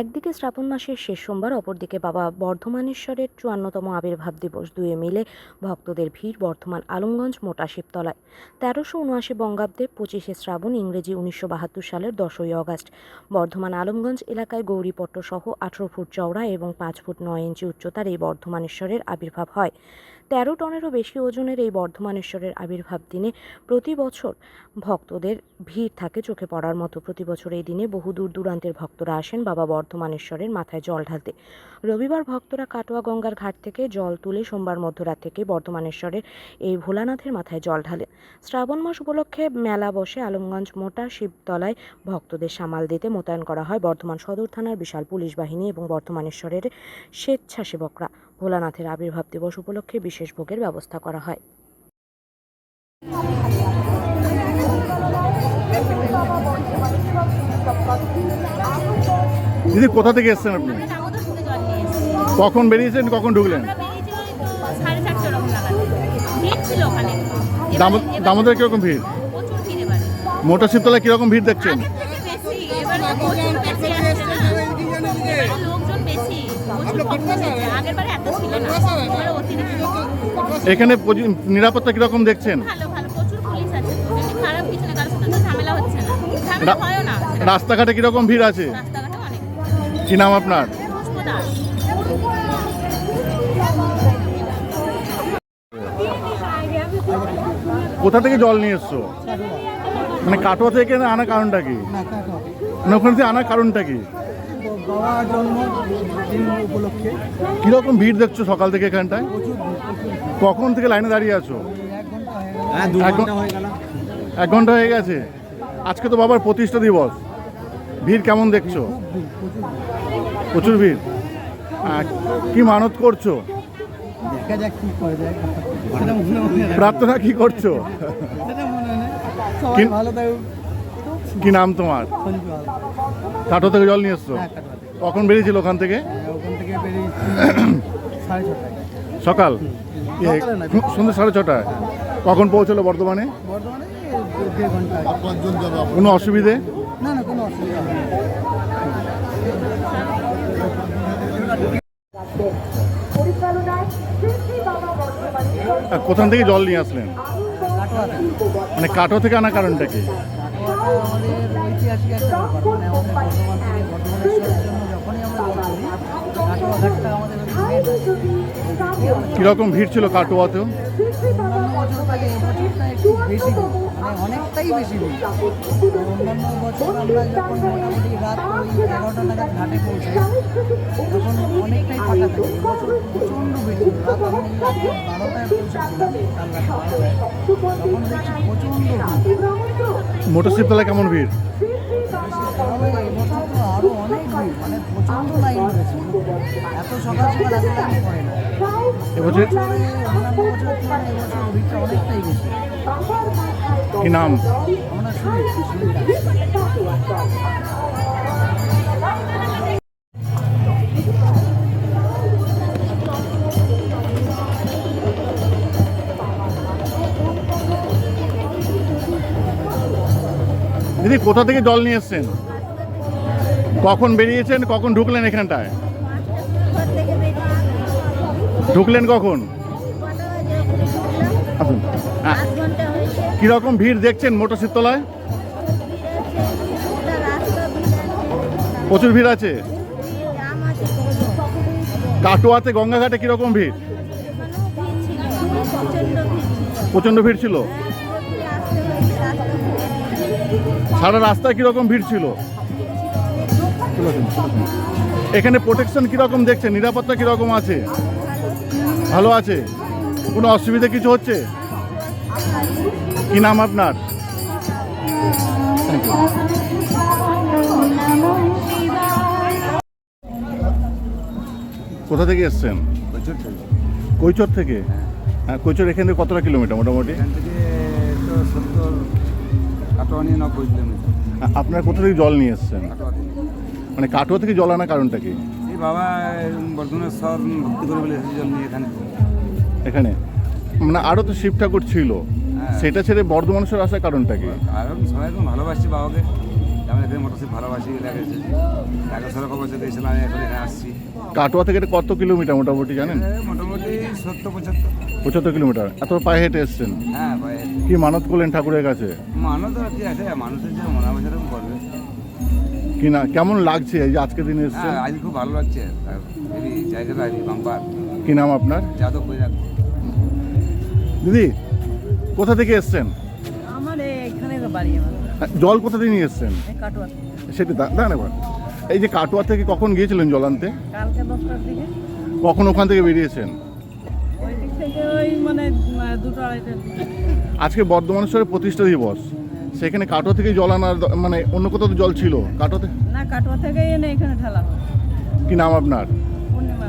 একদিকে শ্রাবণ মাসের শেষ সোমবার, অপরদিকে বাবা বর্ধমানেশ্বরের চুয়ান্নতম আবির্ভাব দিবস দুয়ে মিলে ভক্তদের ভিড় বর্ধমান আলমগঞ্জ মোটা শিবতলায়। তেরোশো উনআশি বঙ্গাব্দে পঁচিশে শ্রাবণ ইংরেজি উনিশশো বাহাত্তর সালের দশই অগাস্ট। বর্ধমান আলমগঞ্জ এলাকায় গৌরীপট্ট সহ আঠেরো ফুট চওড়া এবং পাঁচ ফুট নয় ইঞ্চি উচ্চতার এই বর্ধমানেশ্বরের আবির্ভাব হয়। তেরো টনেরও বেশি ওজনের এই বর্ধমানেশ্বরের আবির্ভাব দিনে প্রতি বছর ভক্তদের ভিড় থাকে চোখে পড়ার মতো। প্রতি বছর এই দিনে বহু দূর দূরান্তের ভক্তরা আসেন বাবা বর্ধমানেশ্বরের মাথায় জল ঢালতে। রবিবার ভক্তরা কাটোয়া গঙ্গার ঘাট থেকে জল তুলে সোমবার মধ্যরাত থেকে বর্ধমানেশ্বরের এই ভোলানাথের মাথায় জল ঢালেন। শ্রাবণ মাস উপলক্ষে মেলা বসে আলমগঞ্জ মোটা শিবতলায় ভক্তদের সামাল দিতে মোতায়েন করা হয় বর্ধমান সদর থানার বিশাল পুলিশ বাহিনী এবং বর্ধমানেশ্বরের স্বেচ্ছাসেবকরা। ভোলানাথের আবির্ভাব দিবস উপলক্ষে বিশেষ ভোগের ব্যবস্থা করা হয়। দিদি কোথা থেকে এসেছেন আপনি? কখন বেরিয়েছেন কখন ঢুকলেন? দামোদর কীরকম ভিড়? মোটর শিবতলায় কীরকম ভিড় দেখছেন? রা- নিরাপত্তা না দেখছেন রাস্তাঘাটে কীরকম ভিড় আছে? রাস্তাঘাটে কি নাম আপনার? কোথা থেকে জল নিয়ে এসছো? মানে কাটোয়া থেকে না আনার কারণটা কি? মানে ওখান থেকে আনার কারণটা কি? বাবা উপলক্ষে কীরকম ভিড় দেখছ সকাল থেকে এখানটায়। কখন থেকে লাইনে দাঁড়িয়ে আছো? এক ঘণ্টা হয়ে এক ঘণ্টা হয়ে গেছে? আজকে তো বাবার প্রতিষ্ঠা দিবস। ভিড় কেমন দেখছ? প্রচুর ভিড়। কি মানত করছ। প্রার্থনা কি করছ? কি- নাম তোমার? কাটো থেকে জল নিয়ে এসছো? হ্যাঁ। কখন বেরিয়েছিল ওখান থেকে? ওখান থেকে বেরিয়েছি সাড়ে ছটায়। সকাল? সকালে সন্ধ্যে সাড়ে ছটায়। কখন পৌঁছলো বর্ধমানে। কোনো অসুবিধে? না না কোনো অসুবিধা কোথান থেকে জল নিয়ে আসলেন? মানে কাটো থেকে আনা কারণটা কি? আমাদের ঐতিহাসিক একটা ব্যাপার। মানে আমাদের বর্ধমান থেকে বর্ধমানেশ্বরের জন্য কীরকম ভিড় ছিল কাটোয়াতেও? অন্যান্য বছর থেকে একটু বেশি মানে অনেকটাই বেশি ভিড়। অন্যান্য বছর আমরা যখন মোটামুটি রাত ওই এগারোটা নাগাদ ঘাটে পৌঁছাই তখন অনেকটাই ফাঁকা থাকে। এবছর প্রচণ্ড রাত আমি বারোটায় পৌঁছেছিলাম তখন দেখছি প্রচণ্ড ভিড়। মোটর শিবতলায় কেমন ভিড়? এবছর তো আরও অনেক ভিড় মানে প্রচণ্ড লাইন এত সকাল সকাল এত লাইন পড়ে না। এবছর অন্যান্য বছরের তুলনায় এবছর ভিড়টা অনেকটাই বেশি। কি নাম? আমরা দিদি কোথা থেকে জল নিয়ে এসছেন? কখন বেরিয়েছেন? কখন ঢুকলেন এখানটায়? ঢুকলেন কখন? আসুন। কীরকম ভিড় দেখছেন মোটর শিবতলায় প্রচুর ভিড় আছে? কাটোয়াতে, গঙ্গাঘাটে কীরকম ভিড়? প্রচণ্ড ভিড় ছিল। সারা রাস্তায় কীরকম ভিড় ছিল? এখানে প্রোটেকশন কীরকম দেখছেন? নিরাপত্তা কীরকম আছে? ভালো আছে? কোনো অসুবিধা কিছু হচ্ছে? কি নাম আপনার? কোথা থেকে এসছেন? কৈচর থেকে? হ্যাঁ কৈচর এখান থেকে কতটা কিলোমিটার মোটামুটি? আপনারা কোথা থেকে জল নিয়ে এসছেন? মানে কাটোয়া থেকে জল আনার কারণটা কি? বাবা বর্ধমানের সব ভক্তি করে বলে এসেছে জল নিয়ে এখানে। এখানে? মানে আরও তো শিব ঠাকুর ছিল। হ্যাঁ। সেটা ছেড়ে বর্ধমানেশ্বর আসার কারণটা কি? কারণ সবাই এখন ভালোবাসছে বাবাকে। যেমন থেকে মোটরসাইকেল ভালোবাসি লেগেছে এক বছর খবর সাথে এসেছিলাম আমি এখন এখানে আসছি। কাটোয়া থেকে এটা কত কিলোমিটার মোটামুটি জানেন? মোটামুটি সত্তর পঁচাত্তর। পঁচাত্তর কিলোমিটার। এত পায়ে হেঁটে এসছেন। হ্যাঁ ভাই কি মানত করলেন ঠাকুরের কাছে? মানুষ তো কি আছে মানুষের যে মনে হবে সেরকম করবে। কি না কেমন লাগছে এই যে আজকে দিনে হ্যাঁ আজ খুব ভালো লাগছে। আর এই জায়গাটা এই বাম্পার। কি নাম আপনার? যাদব বৈরাগ দিদি কোথা থেকে এসছেন? আমার এখানে বাড়ি আমার। জল কোথা থেকে নিয়ে এসছেন? কাটোয়া সেটা দাঁড়ান এবার এই যে কাটোয়া থেকে কখন গিয়েছিলেন জল আনতে? কালকে দশটার দিকে। কখন ওখান থেকে বেরিয়েছেন? ওই দিক থেকে ওই মানে দুটো আড়াইটার দিকে। আজকে বর্ধমানেশ্বরের প্রতিষ্ঠা দিবস। সেখানে কাটোয়া থেকে জল আনার মানে অন্য কোথাও তো জল ছিল? কাটোয়াতে? না কাটোয়া থেকে এনে এখানে ঢালা হয়। কি নাম আপনার? পূর্ণিমা।